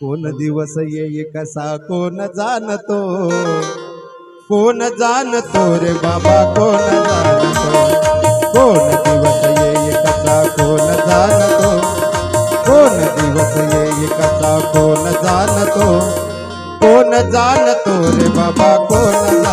कोण दिवस येई कसा कोण जाणतो? कोण जाणतो रे बाबा कोण जाणतो? कोण दिवस येई कसा कोण जाणतो? कोण दिवस येई कसा कोण जाणतो? कोण जाणतो रे बाबा कोण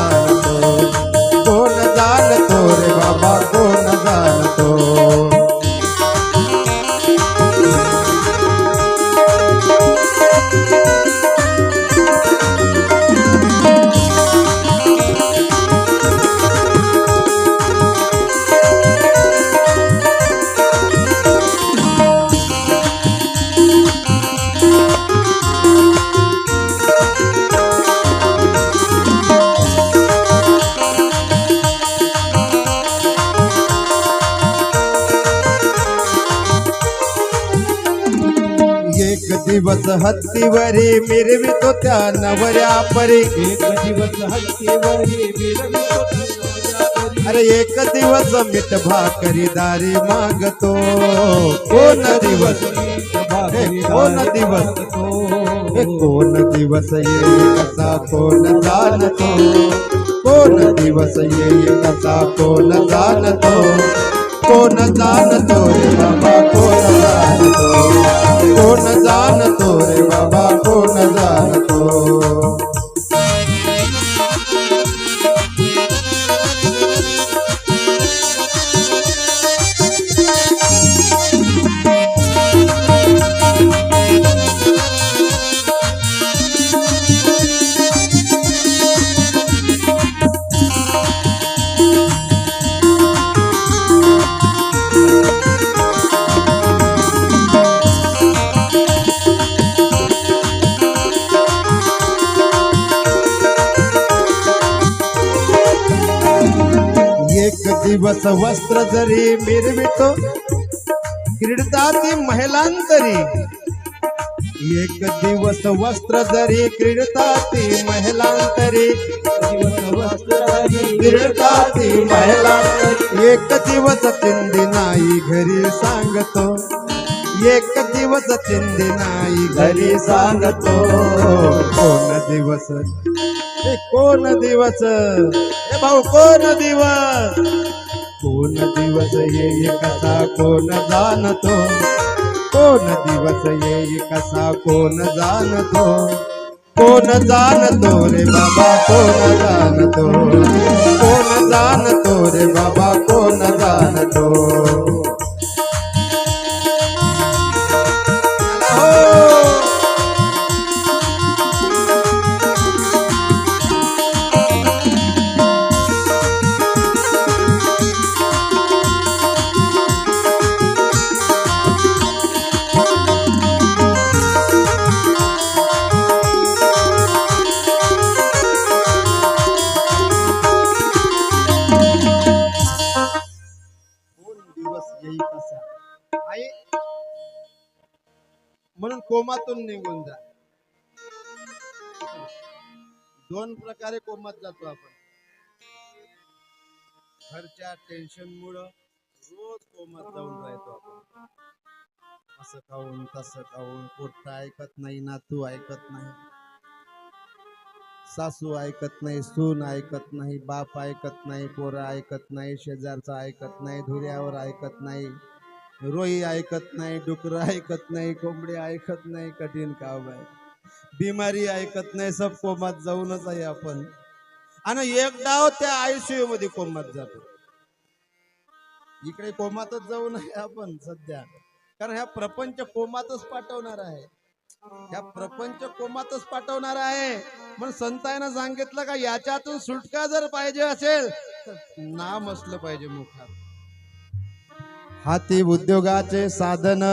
दिवस हत्तीवरी मिरवितो त्या नवऱ्या परी. एक दिवस हत्तीवरी मिरवितो अरे एक दिवस मीठ भाकरी दारी मागतो. कोण दिवस? कोण दिवस? कोण दिवस येई कसा, कोण जाणतो? कोण दिवस येई कसा, कोण जाणतो? कोण जाणतो रे बाबा, कोण जाणतो? कोण जाणतो रे बाबा कोण जाणतो? दिवस वस्त्र जरी मिरवितो क्रीडताती महिलांतरी. एक दिवस वस्त्र जरी क्रीडताती महिलांतरी. क्रीडताती महिला एक दिवस चिंदी नाही घरी सांगतो. एक दिवस चिंदी नाही घरी सांगतो. कोण दिवस? हे कोण दिवस? भाऊ कोण दिवस? कोण दिवस येई कसा कोण जाणतो? कोण दिवस येई कसा कोण जाणतो? कोण जाणतो रे बाबा कोण जाणतो? कोण जाणतो रे बाबा कोण जाणतो? दिवस कसा आई म्हणून कोमातून निघून जा. दोन प्रकारे कोमात जातो आपण. घरच्या टेन्शन मुळे रोज कोमात जाऊन राहतो आपण. असं खाऊन तसं खाऊन पोट्ट ऐकत नाही नातू ऐकत नाही. सासू ऐकत नाही सून ऐकत नाही बाप ऐकत नाही पोरं ऐकत नाही शेजारचा ऐकत नाही धुऱ्यावर ऐकत नाही रोई ऐकत नाही डुकरं ऐकत नाही कोंबडी ऐकत नाही कठीण काम आहे बिमारी ऐकत नाही सब कोमात जाऊनच आहे आपण आणि एक डाव त्या आयसीयू मध्ये कोमात जातो इकडे कोमातच जाऊ नये आपण सध्या कारण ह्या प्रपंच कोमातच पाठवणार आहे ह्या प्रपंच कोमातच पाठवणार आहे. म्हणून संतांना सांगितलं का याच्यातून सुटका जर पाहिजे असेल तर नाम असलं पाहिजे मुखात. हाती उद्योगाचे साधन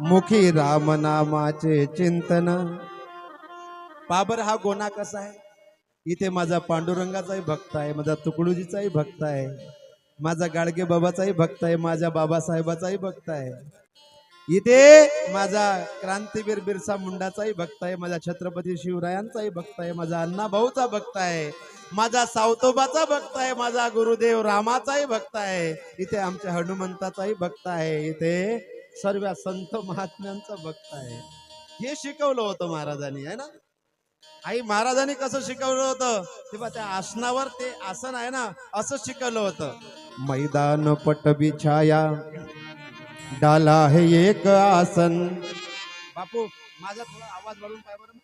मुखी रामनामाचे चिंतन. पाबर हा गोना कसा आहे? इथे माझा पांडुरंगाचाही भक्त आहे माझा तुकडोजीचाही भक्त आहे माझा गाडगे बाबाचाही भक्त आहे माझ्या बाबासाहेबाचाही भक्त आहे. इथे माझा क्रांतीवीर बिरसा मुंडाचाही भक्त आहे माझा छत्रपती शिवरायांचाही भक्त आहे माझा अण्णा भाऊचा भक्त आहे माझा सावतोबाचा भक्त आहे माझा गुरुदेव रामाचाही भक्त आहे इथे आमच्या हनुमंताचाही भक्त आहे इथे सर्व संत महात्म्यांचा भक्त आहे हे शिकवलं होतं महाराजांनी आहे ना? आई महाराजांनी कसं शिकवलं होतं? तेव्हा त्या आसनावर ते आसन आहे ना असं शिकवलं होतं. मैदान पट बिछाया डाला है एक आसन। बापू माझा थोडा आवाज़ वाढून बरं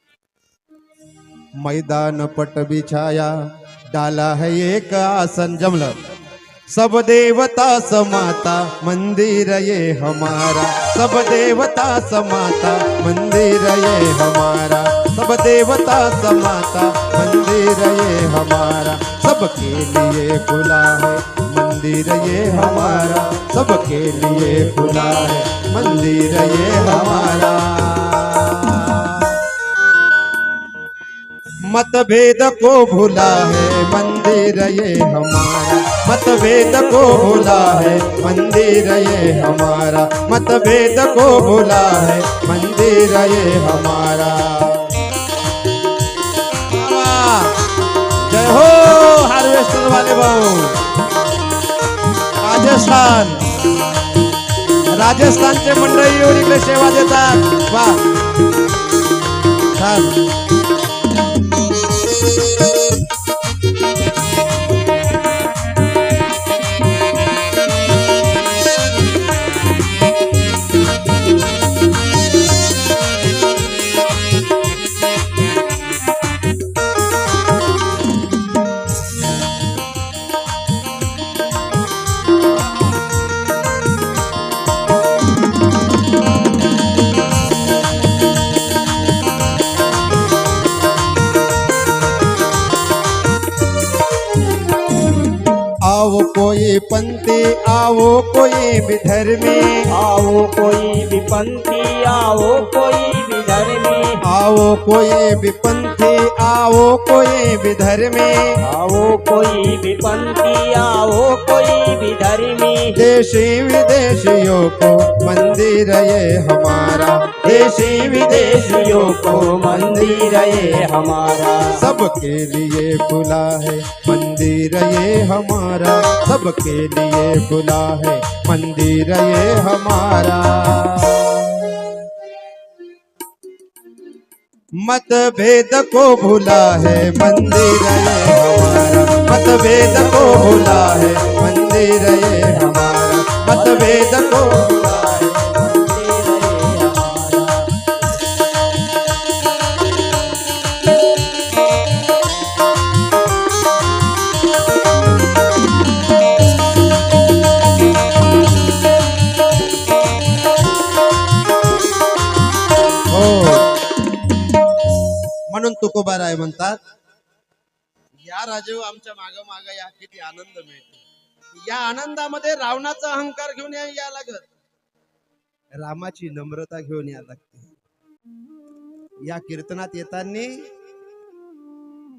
मैदान पट बिछाया डाला है एक आसन। जमलं? सब देवता समाता मंदिर ये हमारा। सब देवता समाता मंदिर ये हमारा। सब देवता समाता मंदिर ये हमारा। सबके लिए खुला है। मंदिर ये हमारा, सबके लिए खुला है मंदिर ये हमारा। मतभेद को भूला है मंदिर ये हमारा, मतभेद को भुला है मंदिर ये हमारा, मतभेद को भुला है मंदिर ये हमारा। जय हो हार्वेस्टर वाले भाऊ राजस्थान. राजस्थानचे मंडळी येऊन इकडे सेवा देतात. वा. छान. पंथी आओ कोई भी धर्मी आओ कोई भी पंथी आओ कोई भी धर्मी आओ कोई भी पंथी आओ कोई भी धर्मी आओ कोई भी पंथी आओ कोई भी धर्मी देशी विदेशियों को मंदिर ये हमारा। देशी विदेशियों को मंदिर ये हमारा। सबके लिए खुला है मंदिर। ये हमारा, सबके लिए खुला है मंदिर ये हमारा। मतभेद को भुला है मंदिर ये हमारा, मतभेद को भुला है मंदिर ये हमारा, मतभेद को हो. म्हणून तुकोबाराय म्हणतात या राजेव आमच्या माग माग या किती आनंद मिळतो. या आनंदामध्ये रावणाचा अहंकार घेऊन या लागत. रामाची नम्रता घेऊन या लागते. या कीर्तनात येताना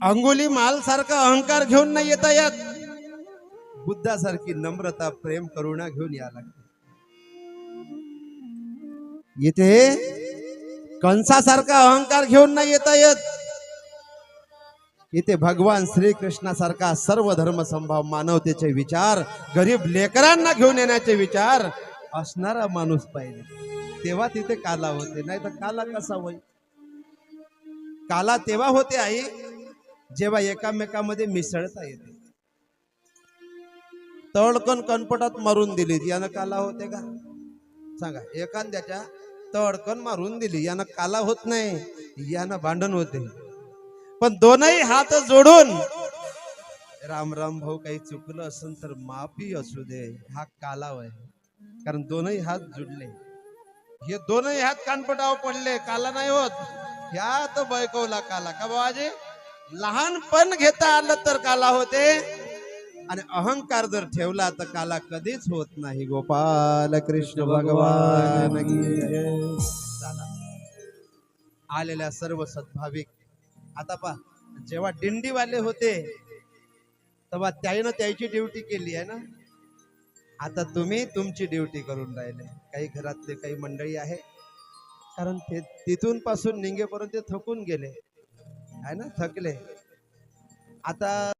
अंगुली माल सारखा अहंकार घेऊन नाही येता येत. बुद्धासारखी नम्रता प्रेम करुणा घेऊन या लागते. येते. कंसासारखा अहंकार घेऊन नाही येता येत. इथे भगवान श्रीकृष्णासारखा सर्व धर्म संभाव मानवतेचे विचार गरीब लेकरांना घेऊन येण्याचे विचार असणारा माणूस पाहिजे. तेव्हा तिथे काला होते नाही तर काला कसा होईल? काला तेव्हा होते आई जेव्हा एकामेकामध्ये मिसळता येते. तळकण कणपटात मारून दिली यानं काला होते का? सांगा एखाद्याच्या तडकन मारून दिली. यानं काला होत नाही यानं भांडण होते. पण दोनही हात जोडून राम राम भाऊ काही चुकलं असेल तर माफी असू दे हा काला आहे कारण दोनही हात जुडले. हे दोनही हात कानपटाव पडले काला नाही होत. ह्या तर बैकवला काला. का बाबाजी? लहानपण घेता आलं तर काला होते आणि अहंकार जर ठेवला तर काला कधीच होत नाही. गोपाल कृष्ण भगवान. आलेल्या सर्व सद्भाविक आता पा जेव्हा दिंडीवाले होते तेव्हा त्यानं त्याची ड्युटी केली आहे ना? आता तुम्ही तुमची ड्युटी करून राहिले. काही घरातले काही मंडळी आहे. कारण ते तिथून पासून निंगेपर्यंत थकून गेले. आहे ना? थकले. आता